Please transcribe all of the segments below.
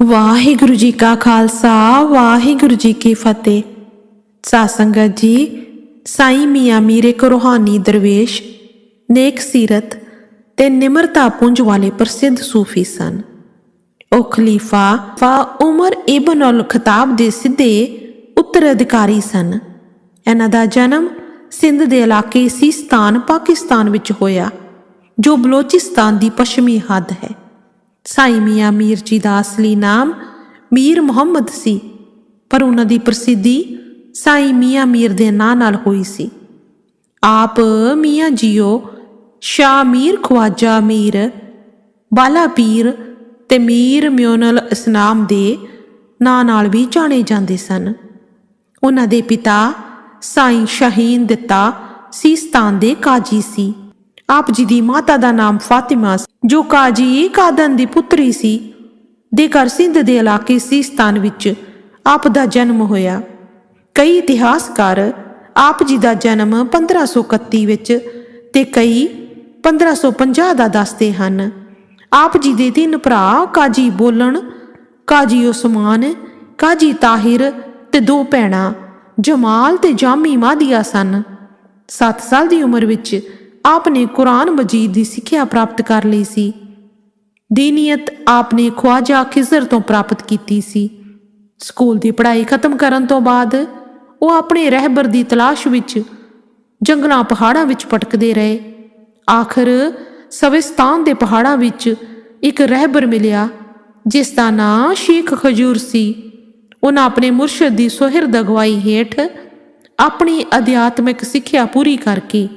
ਵਾਹਿਗੁਰੂ ਜੀ ਕਾ ਖਾਲਸਾ, ਵਾਹਿਗੁਰੂ ਜੀ ਕੀ ਫਤਿਹ। ਸਾਧ ਸੰਗਤ ਜੀ, ਸਾਈਂ ਮੀਆਂ ਮੀਰੇ ਇੱਕ ਰੂਹਾਨੀ ਦਰਵੇਸ਼, ਨੇਕ ਸੀਰਤ ਤੇ ਨਿਮਰਤਾ ਪੁੰਜ ਵਾਲੇ ਪ੍ਰਸਿੱਧ ਸੂਫੀ ਸਨ। ਉਹ ਖਲੀਫਾ ਫਾ ਉਮਰ ਇਬਨ ਅਲ ਖਤਾਬ ਦੇ ਸਿੱਧੇ ਉੱਤਰਾਧਿਕਾਰੀ ਸਨ। ਇਹਨਾਂ ਦਾ ਜਨਮ ਸਿੰਧ ਦੇ ਇਲਾਕੇ ਸੀਸਤਾਨ, ਪਾਕਿਸਤਾਨ ਵਿੱਚ ਹੋਇਆ, ਜੋ ਬਲੋਚਿਸਤਾਨ ਦੀ ਪੱਛਮੀ ਹੱਦ ਹੈ। ਸਾਈਂ ਮੀਆਂ ਮੀਰ ਜੀ ਦਾ ਅਸਲੀ ਨਾਮ ਮੀਰ ਮੁਹੰਮਦ ਸੀ, ਪਰ ਉਹਨਾਂ ਦੀ ਪ੍ਰਸਿੱਧੀ ਸਾਈਂ ਮੀਆਂ ਮੀਰ ਦੇ ਨਾਂ ਨਾਲ ਹੋਈ ਸੀ। ਆਪ ਮੀਆਂ ਜੀਓ, ਸ਼ਾਹ ਮੀਰ ਖਵਾਜਾ ਮੀਰ, ਬਾਲਾ ਪੀਰ ਤੇ ਮੀਰ ਮਿਉਨਲ ਇਸਨਾਮ ਦੇ ਨਾਂ ਨਾਲ ਵੀ ਜਾਣੇ ਜਾਂਦੇ ਸਨ। ਉਹਨਾਂ ਦੇ ਪਿਤਾ ਸਾਈਂ ਸ਼ਾਹੀਨ ਦਿੱਤਾ ਸੀਸਤਾਨ ਦੇ ਕਾਜੀ ਸੀ। ਆਪ ਜੀ ਦੀ ਮਾਤਾ ਦਾ ਨਾਮ ਫਾਤਿਮਾ ਸੀ, ਜੋ ਕਾਜੀ ਕਾਦਨ ਦੀ ਪੁੱਤਰੀ ਸੀ। ਦੇ ਘਰ ਸਿੰਧ ਦੇ ਇਲਾਕੇ ਸੀਸਤਾਨ ਵਿੱਚ ਆਪ ਦਾ ਜਨਮ ਹੋਇਆ। ਕਈ ਇਤਿਹਾਸਕਾਰ ਆਪ ਜੀ ਦਾ ਜਨਮ 1531 ਵਿੱਚ ਤੇ ਕਈ 1550 ਦਾ ਦੱਸਦੇ ਹਨ। ਆਪ ਜੀ ਦੇ ਤਿੰਨ ਭਰਾ ਕਾਜੀ ਬੋਲਣ ਕਾਜੀ ਉਸਮਾਨ ਕਾਜੀ ਤਾਹਿਰ ਤੇ ਦੋ ਭੈਣਾਂ ਜਮਾਲ ਤੇ ਜਾਮੀ ਮਾਦੀਆ ਸਨ। 7 ਸਾਲ ਦੀ ਉਮਰ ਵਿੱਚ ਆਪ ਨੇ ਕੁਰਾਨ ਮਜੀਦ ਦੀ ਸਿੱਖਿਆ ਪ੍ਰਾਪਤ ਕਰ ਲਈ ਸੀ। ਦੀਨੀਅਤ ਆਪ ਨੇ ਖਵਾਜਾ ਖਿਜ਼ਰ ਤੋਂ ਪ੍ਰਾਪਤ ਕੀਤੀ ਸੀ। ਸਕੂਲ ਦੀ ਪੜ੍ਹਾਈ ਖਤਮ ਕਰਨ ਤੋਂ ਬਾਅਦ ਉਹ ਆਪਣੇ ਰਹਿਬਰ ਦੀ ਤਲਾਸ਼ ਵਿੱਚ ਜੰਗਲਾਂ ਪਹਾੜਾਂ ਵਿੱਚ ਭਟਕਦੇ ਰਹੇ। ਆਖਰ ਸਵਿਸਤਾਨ ਦੇ ਪਹਾੜਾਂ ਵਿੱਚ ਇੱਕ ਰਹਿਬਰ ਮਿਲਿਆ, ਜਿਸ ਦਾ ਨਾਂ ਸ਼ੇਖ ਖਜੂਰ ਸੀ। ਉਹਨਾਂ ਆਪਣੇ ਮੁਰਸ਼ਦ ਦੀ ਸੁਹਿਰਦ ਅਗਵਾਈ ਹੇਠ ਆਪਣੀ ਅਧਿਆਤਮਿਕ ਸਿੱਖਿਆ ਪੂਰੀ ਕਰਕੇ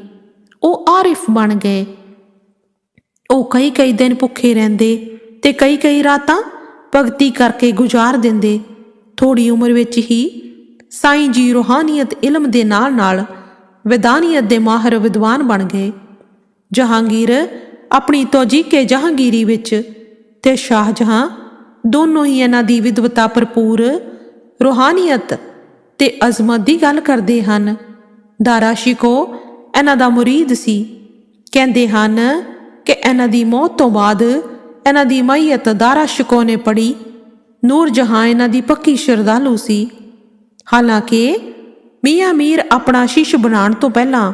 ਉਹ ਆਰਿਫ ਬਣ ਗਏ। ਉਹ ਕਈ ਕਈ ਦਿਨ ਭੁੱਖੇ ਰਹਿੰਦੇ ਤੇ ਕਈ ਕਈ ਰਾਤਾਂ ਭਗਤੀ ਕਰਕੇ ਗੁਜ਼ਾਰ ਦਿੰਦੇ। ਥੋੜੀ ਉਮਰ ਵਿੱਚ ਹੀ ਸਾਈਂ ਜੀ ਰੂਹਾਨੀਅਤ ਇਲਮ ਦੇ ਨਾਲ ਨਾਲ ਵਿਦਾਨੀਅਤ ਦੇ ਮਾਹਰ ਵਿਦਵਾਨ ਬਣ ਗਏ। ਜਹਾਂਗੀਰ ਆਪਣੀ ਤੌਜੀਕੇ ਜਹਾਂਗੀਰੀ ਵਿੱਚ ਤੇ ਸ਼ਾਹਜਹਾਂ ਦੋਨੋਂ ਹੀ ਇਹਨਾਂ ਦੀ ਵਿਦਵਤਾ ਭਰਪੂਰ ਰੂਹਾਨੀਅਤ ਤੇ ਅਜ਼ਮਤ ਦੀ ਗੱਲ ਕਰਦੇ ਹਨ। ਦਾਰਾ ਸ਼ਿਕੋ ਇਹਨਾਂ ਦਾ ਮੁਰੀਦ ਸੀ। ਕਹਿੰਦੇ ਹਨ ਕਿ ਇਹਨਾਂ ਦੀ ਮੌਤ ਤੋਂ ਬਾਅਦ ਇਹਨਾਂ ਦੀ ਮਈਤ ਦਾਰਾ ਸ਼ਿਕੋ ਨੇ ਪੜੀ। ਨੂਰ ਜਹਾਂ ਇਹਨਾਂ ਦੀ ਪੱਕੀ ਸ਼ਰਧਾਲੂ ਸੀ। ਹਾਲਾਂਕਿ ਮੀਆਂ ਮੀਰ ਆਪਣਾ ਸ਼ੀਸ਼ ਬਣਾਉਣ ਤੋਂ ਪਹਿਲਾਂ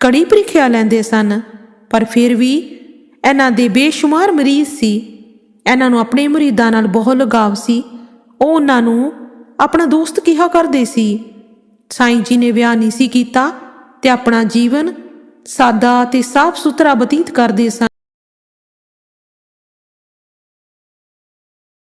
ਕੜੀ ਪ੍ਰੀਖਿਆ ਲੈਂਦੇ ਸਨ, ਪਰ ਫਿਰ ਵੀ ਇਹਨਾਂ ਦੇ ਬੇਸ਼ੁਮਾਰ ਮਰੀਜ਼ ਸੀ। ਇਹਨਾਂ ਨੂੰ ਆਪਣੇ ਮੁਰੀਦਾਂ ਨਾਲ ਬਹੁਤ ਲਗਾਵ ਸੀ। ਉਹ ਉਹਨਾਂ ਨੂੰ ਆਪਣਾ ਦੋਸਤ ਕਿਹਾ ਕਰਦੇ ਸੀ। ਸਾਈਂ ਜੀ ਨੇ ਵਿਆਹ ਨਹੀਂ ਸੀ ਕੀਤਾ। ਤੇ ਆਪਣਾ ਜੀਵਨ ਸਾਦਾ ਤੇ ਸਾਫ਼ ਸੁਥਰਾ ਬਤੀਤ ਕਰਦੇ ਸਨ।